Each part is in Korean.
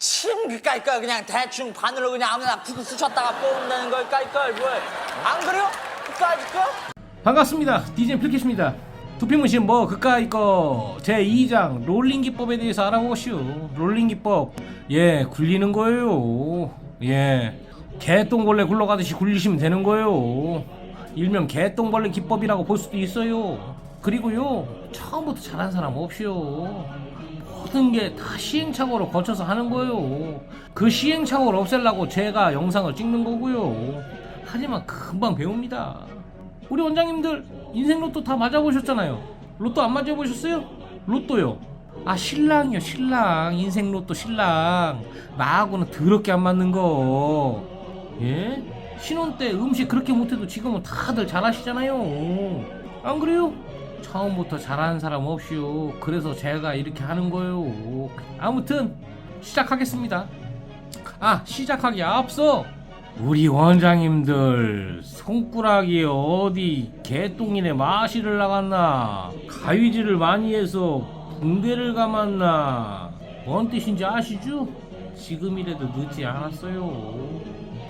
침 그까이까 그냥 대충 바늘로 그냥 아무나 푹 쑤셨다가 뽑는다는 걸까이까 뭐안 그래요? 그까이까? 반갑습니다. DJ 플리켓입니다. 두피무신 뭐 그까이 거 제2장 롤링 기법에 대해서 알아보시오. 롤링 기법 예 굴리는 거예요. 예 개똥벌레 굴러가듯이 굴리시면 되는 거예요. 일명 개똥벌레 기법이라고 볼 수도 있어요. 그리고요 처음부터 잘한 사람 없이요. 모든 게 다 시행착오로 거쳐서 하는 거예요. 그 시행착오를 없애려고 제가 영상을 찍는 거고요. 하지만 금방 배웁니다. 우리 원장님들 인생 로또 다 맞아보셨잖아요. 로또 안 맞아보셨어요? 로또요. 아 신랑이요 신랑 인생 로또 신랑 나하고는 더럽게 안 맞는 거 예? 신혼 때 음식 그렇게 못해도 지금은 다들 잘하시잖아요 안 그래요? 처음부터 잘하는 사람 없이요. 그래서 제가 이렇게 하는 거예요. 아무튼 시작하겠습니다. 아 시작하기 앞서 우리 원장님들 손가락이 어디 개똥이네 마시를 나갔나? 가위질을 많이 해서 붕대를 감았나? 뭔 뜻인지 아시죠? 지금이라도 늦지 않았어요.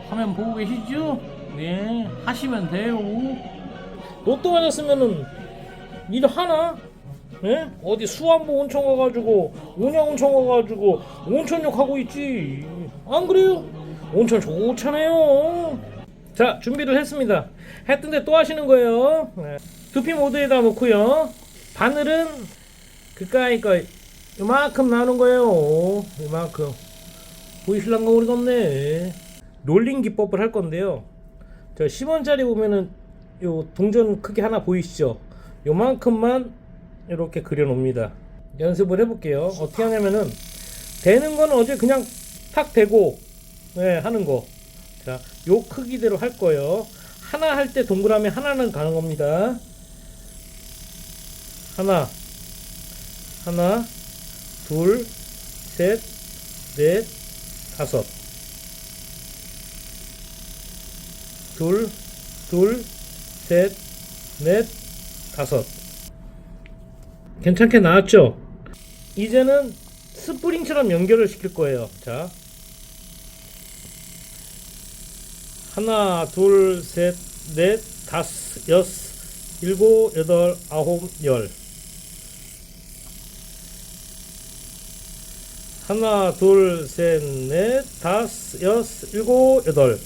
화면 보고 계시죠? 네 하시면 돼요. 로또 맞았으면은 일 하나? 예? 어디 수안보 온천 가가지고 온양 온천 가가지고 온천욕 하고 있지. 안 그래요? 온천 좋잖아요. 자 준비를 했습니다. 했던데 또 하시는 거예요. 네. 두피 모드에다 놓고요. 바늘은 그까이 거 이만큼 나오는 거예요. 이만큼. 보이실랑가 없네. 롤링 기법을 할 건데요. 저 10원짜리 보면은 요 동전 크기 하나 보이시죠 요만큼만 이렇게 그려 놓습니다 연습을 해볼게요 어떻게 하냐면은 되는 거는 어제 그냥 탁 대고 네, 하는 거. 자, 요 크기대로 할 거예요. 하나 할 때 동그라미 하나는 가는 겁니다. 하나, 하나, 둘, 셋, 넷, 다섯. 둘, 둘, 셋, 넷, 다섯. 괜찮게 나왔죠? 이제는 스프링처럼 연결을 시킬 거예요. 자, 하나, 둘, 셋, 넷, 다섯, 여섯, 일곱, 여덟, 아홉, 열. 하나, 둘, 셋, 넷, 다섯, 여섯, 일곱, 여덟.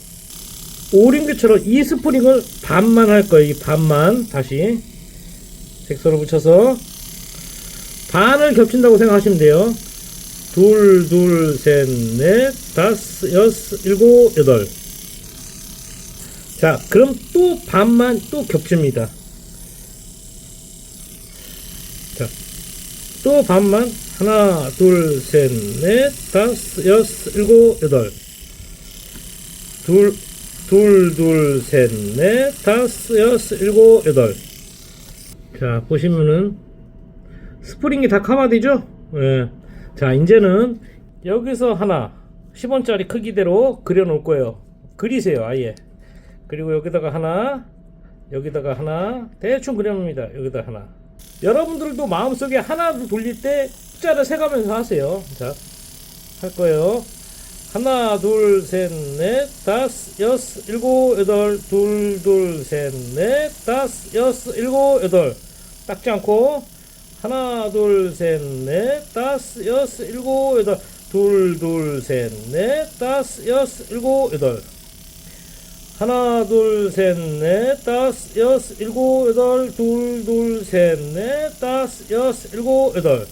오링교처럼 이 스프링을 반만 할 거예요. 이 반만 다시 색소를 붙여서 반을 겹친다고 생각하시면 돼요. 둘, 둘, 셋, 넷, 다섯, 여섯, 일곱, 여덟. 자, 그럼 또 반만 또 겹칩니다. 자, 또 반만 하나, 둘, 셋, 넷, 다섯, 여섯, 일곱, 여덟. 둘, 둘, 둘, 셋, 넷, 다섯, 여섯, 일곱, 여덟. 자, 보시면은 스프링이 다 카바디죠? 예. 자, 이제는 여기서 하나 10원짜리 크기대로 그려 놓을 거예요. 그리세요, 아예. 그리고 여기다가 하나, 여기다가 하나, 대충 그려놓습니다. 여기다 하나. 여러분들도 마음속에 하나를 돌릴 때 숫자를 세가면서 하세요. 자, 할 거예요. 하나, 둘, 셋, 넷, 다섯, 여섯, 일곱, 여덟, 둘, 둘, 셋, 넷, 다섯, 여섯, 일곱, 여덟. 닦지 않고 하나, 둘, 셋, 넷, 다섯, 여섯, 일곱, 여덟, 둘, 둘, 셋, 넷, 다섯, 여섯, 일곱, 여덟. 하나, 둘, 셋, 넷, 다섯, 여섯, 일곱, 여덟, 둘, 둘, 셋, 넷, 다섯, 여섯, 일곱, 여덟.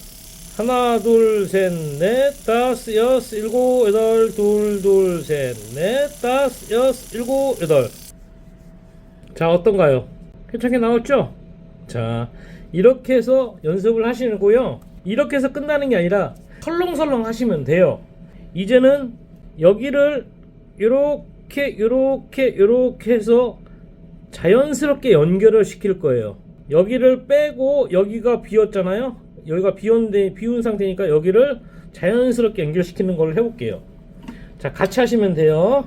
하나, 둘, 셋, 넷, 다섯, 여섯, 일곱, 여덟, 둘, 둘, 셋, 넷, 다섯, 여섯, 일곱, 여덟. 자, 어떤가요? 괜찮게 나왔죠? 자, 이렇게 해서 연습을 하시는 거요. 이렇게 해서 끝나는 게 아니라 설렁설렁 하시면 돼요. 이제는 여기를 이렇게 이렇게 이렇게 해서 자연스럽게 연결을 시킬 거예요. 여기를 빼고 여기가 비었잖아요. 여기가 비었는데 비운 상태니까 여기를 자연스럽게 연결시키는 걸 해볼게요. 자, 같이 하시면 돼요.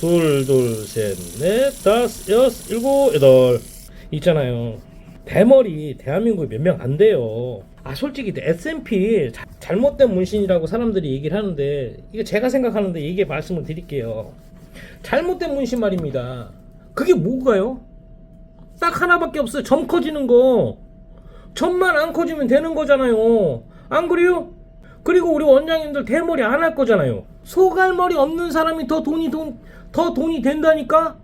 둘, 둘, 셋, 넷, 다섯, 여섯, 일곱, 여덟. 있잖아요. 대머리 대한민국에 몇 명 안 돼요. 아 솔직히 S&P 자- 잘못된 문신이라고 사람들이 얘기를 하는데 이게 제가 생각하는데 이게 말씀을 드릴게요. 잘못된 문신 말입니다. 그게 뭐가요? 딱 하나밖에 없어요. 점 커지는 거. 점만 안 커지면 되는 거잖아요. 안 그래요? 그리고 우리 원장님들 대머리 안 할 거잖아요. 소갈머리 없는 사람이 더 돈이 돈, 더 돈이 된다니까?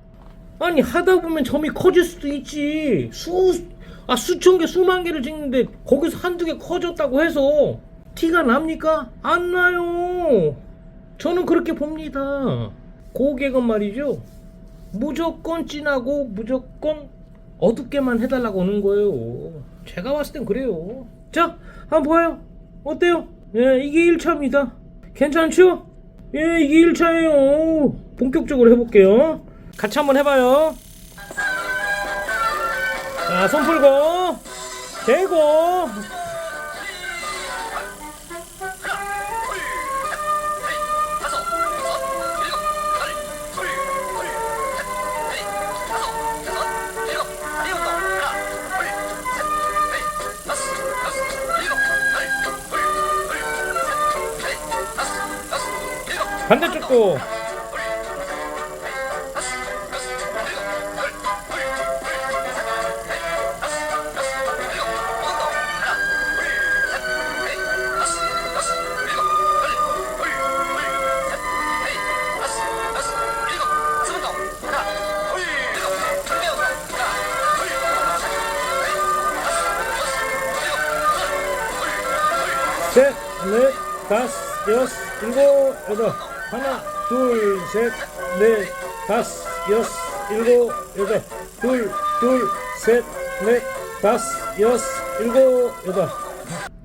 아니 하다 보면 점이 커질 수도 있지 수, 아 수천 개 수만 개를 찍는데 거기서 한두 개 커졌다고 해서 티가 납니까? 안 나요 저는 그렇게 봅니다 고객은 말이죠 무조건 진하고 무조건 어둡게만 해달라고 하는 거예요 제가 봤을 땐 그래요 자 한번 봐요 어때요? 예 이게 1차입니다 괜찮죠? 예 이게 1차예요 본격적으로 해볼게요 같이 한번 해봐요. 자, 손 풀고, 대고. 반대쪽도. 셋, 넷, 다섯, 여섯, 일곱, 여덟. 하나, 둘, 셋, 넷, 다섯, 여섯, 일곱, 여덟. 둘, 둘, 셋, 넷, 다섯, 여섯, 일곱, 여덟.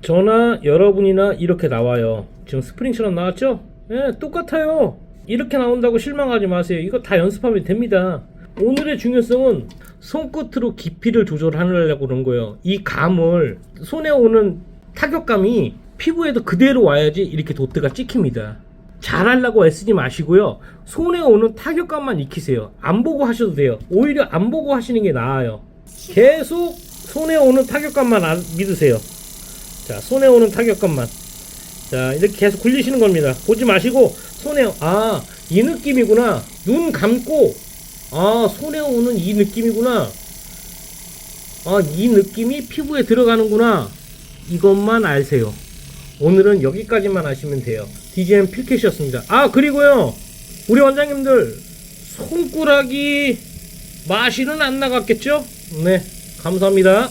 저나 여러분이나 이렇게 나와요. 지금 스프링처럼 나왔죠? 예, 똑같아요. 이렇게 나온다고 실망하지 마세요. 이거 다 연습하면 됩니다. 오늘의 중요성은 손끝으로 깊이를 조절하려고 그런 거예요. 이 감을 손에 오는 타격감이 피부에도 그대로 와야지 이렇게 도트가 찍힙니다. 잘하려고 애쓰지 마시고요. 손에 오는 타격감만 익히세요. 안 보고 하셔도 돼요. 오히려 안 보고 하시는 게 나아요. 계속 손에 오는 타격감만 안- 믿으세요. 자, 손에 오는 타격감만. 자, 이렇게 계속 굴리시는 겁니다. 보지 마시고, 손에, 아, 이 느낌이구나. 눈 감고, 아, 손에 오는 이 느낌이구나. 아, 이 느낌이 피부에 들어가는구나. 이것만 아세요. 오늘은 여기까지만 하시면 돼요. DGM 필켓이었습니다. 아, 그리고요. 우리 원장님들, 손가락이 마시는 안 나갔겠죠? 네, 감사합니다.